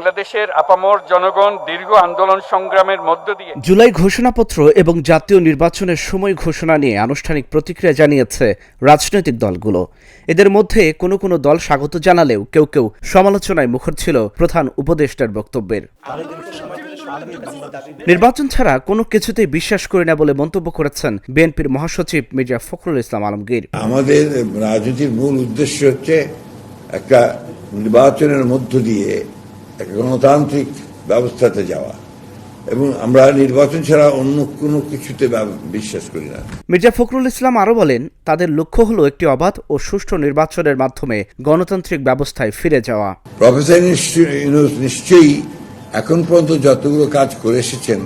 বাংলাদেশের আপামর জনগণ দীর্ঘ আন্দোলন সংগ্রামের মধ্য দিয়ে জুলাই ঘোষণাপত্র এবং জাতীয় নির্বাচনের সময় ঘোষণা নিয়ে আনুষ্ঠানিক প্রতিক্রিয়া জানিয়েছে রাজনৈতিক দলগুলো। এদের মধ্যে কোনো কোনো দল স্বাগত জানালেও কেউ কেউ সমালোচনায় মুখর ছিল প্রধান উপদেষ্টার বক্তব্যের। নির্বাচন ছাড়া কোনো কিছুতেই বিশ্বাস করি না বলে মন্তব্য করেছেন বিএনপির মহাসচিব মির্জা ফখরুল ইসলাম আলমগীর। আমাদের রাজনীতির মূল উদ্দেশ্য হচ্ছে একটা নির্বাচনের মধ্য দিয়ে গণতান্ত্রিক ব্যবস্থাতে যাওয়া। এবং আমরা নির্বাচন ছাড়া অন্য কোনো কিছুতে বিশ্বাস করি না। মির্জা ফখরুল ইসলাম আরও বলেন তাদের লক্ষ্য হলো একটি অবাধ ও সুষ্ঠু নির্বাচনের মাধ্যমে গণতান্ত্রিক ব্যবস্থায় ফিরে যাওয়া। প্রফেসর নিশ্চয়ই এখন পর্যন্ত যতগুলো কাজ করে এসেছেন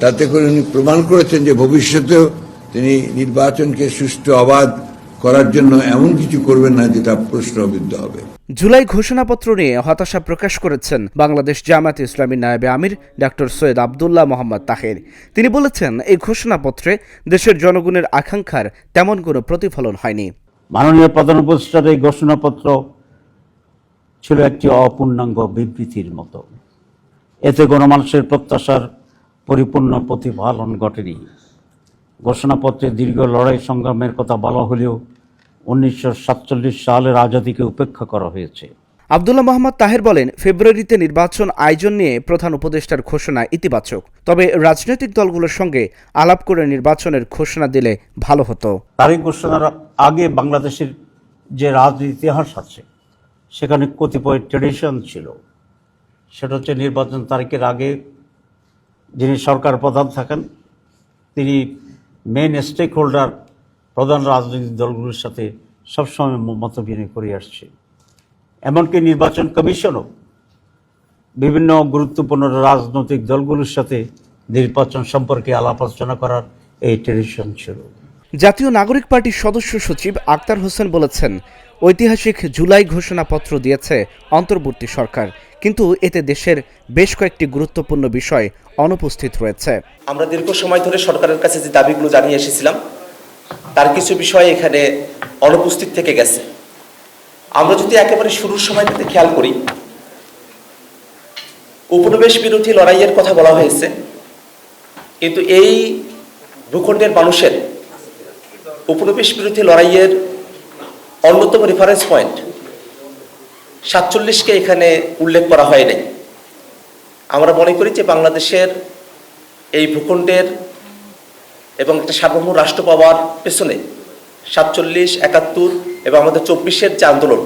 তাতে করে উনি প্রমাণ করেছেন যে ভবিষ্যতেও তিনি নির্বাচনকে সুষ্ঠু অবাধ করার জন্য এমন কিছু করবেন না যেটা প্রশ্নবিদ্ধ হবে। জুলাই ঘোষণাপত্র নিয়ে হতাশা প্রকাশ করেছেন বাংলাদেশ জামায়াত ইসলামী নায়েবে আমির ডক্টর সৈয়দ আবদুল্লাহ মোহাম্মদ তাহের। তিনি বলেছেন, এই ঘোষণাপত্রে দেশের জনগণের আকাঙ্ক্ষার তেমন কোনো প্রতিফলন হয়নি। মাননীয় প্রধান উপদেষ্টার এই ঘোষণাপত্র ছিল একটি অপূর্ণাঙ্গ বিবৃতির মতো। এতে গণমানুষের প্রত্যাশার পরিপূর্ণ প্রতিফলন ঘটেনি। ঘোষণাপত্রে দীর্ঘ লড়াই সংগ্রামের কথা বলা হলেও উনিশশো সাতচল্লিশ সালের আজাদিকে উপেক্ষা করা হয়েছে। আবদুল্লাহ মোহাম্মদ তাহের বলেন ফেব্রুয়ারিতে নির্বাচন আয়োজন নিয়ে প্রধান উপদেষ্টার ঘোষণা ইতিবাচক। তবে রাজনৈতিক দলগুলোর সঙ্গে আলাপ করে নির্বাচনের ঘোষণা দিলে ভালো হতো। তারিখ ঘোষণার আগে বাংলাদেশের যে রাজনীতি ইতিহাস আছে সেখানে কতিপয় ট্রেডিশন ছিল। সেটা হচ্ছে নির্বাচন তারিখের আগে যিনি সরকার প্রধান থাকেন তিনি মেন স্টেক হোল্ডার প্রধান রাজনৈতিক দলগুলোর সাথে সবসময় মত বিনিময় করে আসছে। এমনকি নির্বাচন কমিশনও বিভিন্ন গুরুত্বপূর্ণ রাজনৈতিক দলগুলোর সাথে নির্বাচন সম্পর্কে আলাপ আলোচনা করার এই ট্রেডিশন ছিল। জাতীয় নাগরিক পার্টির সদস্য সচিব আক্তার হোসেন বলেছেন ঐতিহাসিক জুলাই ঘোষণাপত্র দিয়েছে অন্তর্বর্তী সরকার কিন্তু এতে দেশের বেশ কয়েকটি গুরুত্বপূর্ণ বিষয় অনুপস্থিত রয়েছে। আমরা দীর্ঘ সময় ধরে সরকারের কাছে যে দাবিগুলো জানিয়ে এসেছিলাম তার কিছু বিষয় এখানে অনুপস্থিত থেকে গেছে। আমরা যদি একেবারে শুরুর সময়টাতে খেয়াল করি, উপনিবেশ বিরোধী লড়াইয়ের কথা বলা হয়েছে, কিন্তু এই ভূখণ্ডের মানুষের উপনিবেশ বিরোধী লড়াইয়ের অন্যতম রেফারেন্স পয়েন্ট সাতচল্লিশকে এখানে উল্লেখ করা হয় নাই। আমরা মনে করি যে বাংলাদেশের এই ভূখণ্ডের এবং একটা সার্বভৌম রাষ্ট্র পাওয়ার পেছনে সাতচল্লিশ একাত্তর এবং আমাদের চব্বিশের যে আন্দোলন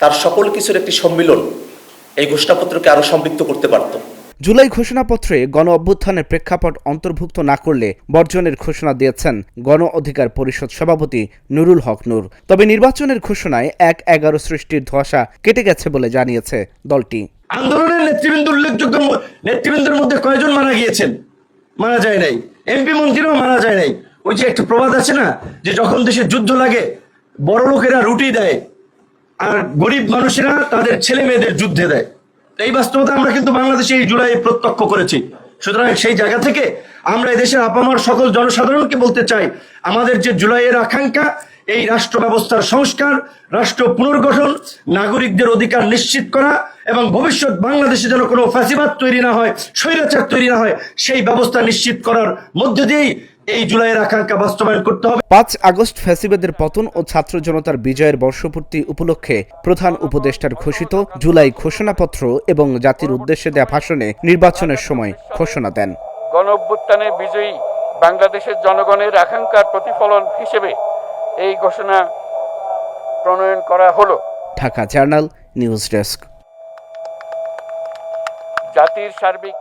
তার সকল কিছুর একটি সম্মিলন এই ঘোষণাপত্রকে আরও সমৃদ্ধ করতে পারত। জুলাই ঘোষণাপত্রে গণ অভ্যুত্থানের প্রেক্ষাপট অন্তর্ভুক্ত না করলে বর্জনের ঘোষণা দিয়েছেন গণ অধিকার পরিষদ সভাপতি নুরুল হক নূর। তবে নির্বাচনের ঘোষণায় এক এগারো সৃষ্টির ধোঁয়াশা কেটে গেছে বলে জানিয়েছে দলটি। আন্দোলনের নেতৃবৃন্দ উল্লেখযোগ্য নেতৃবৃন্দের মধ্যে কয়জন মারা গিয়েছেন? মারা যায় নাই। এমপি মন্ত্রীও মারা যায় নাই। ওই যে একটা প্রবাদ আছে না, যে যখন দেশে যুদ্ধ লাগে, বড় লোকেরা রুটি দেয়, আর গরিব মানুষেরা তাদের ছেলে মেয়েদের যুদ্ধে দেয়। এই বাস্তবতা আমরা কিন্তু বাংলাদেশে এই জুলাই প্রত্যক্ষ করেছি। সুতরাং সেই জায়গা থেকে আমরা এদেশের আপামার সকল জনসাধারণকে বলতে চাই, আমাদের যে জুলাইয়ের আকাঙ্ক্ষা, এই রাষ্ট্র ব্যবস্থার সংস্কার, রাষ্ট্র পুনর্গঠন, নাগরিকদের অধিকার নিশ্চিত করা এবং ভবিষ্যৎ বাংলাদেশে যেন কোনো ফ্যাসিবাদ তৈরি না হয় স্বৈরাচার তৈরি না হয় সেই ব্যবস্থা নিশ্চিত করার মধ্য দিয়েই এই জুলাইয়ের আকাঙ্ক্ষা বাস্তবায়ন করতে হবে। পাঁচ আগস্ট ফ্যাসিবাদের পতন ও ছাত্র জনতার বিজয়ের বর্ষপূর্তি উপলক্ষে প্রধান উপদেষ্টার ঘোষিত জুলাই ঘোষণাপত্র এবং জাতির উদ্দেশ্যে দেয়া ভাষণে নির্বাচনের সময় ঘোষণা দেন। গণ বিজয়ী বাংলাদেশের জনগণের আকাঙ্ক্ষার প্রতিফলন হিসেবে এই ঘোষণা প্রণয়ন করা হলো। Dhaka journal news desk. জাতির সার্বিক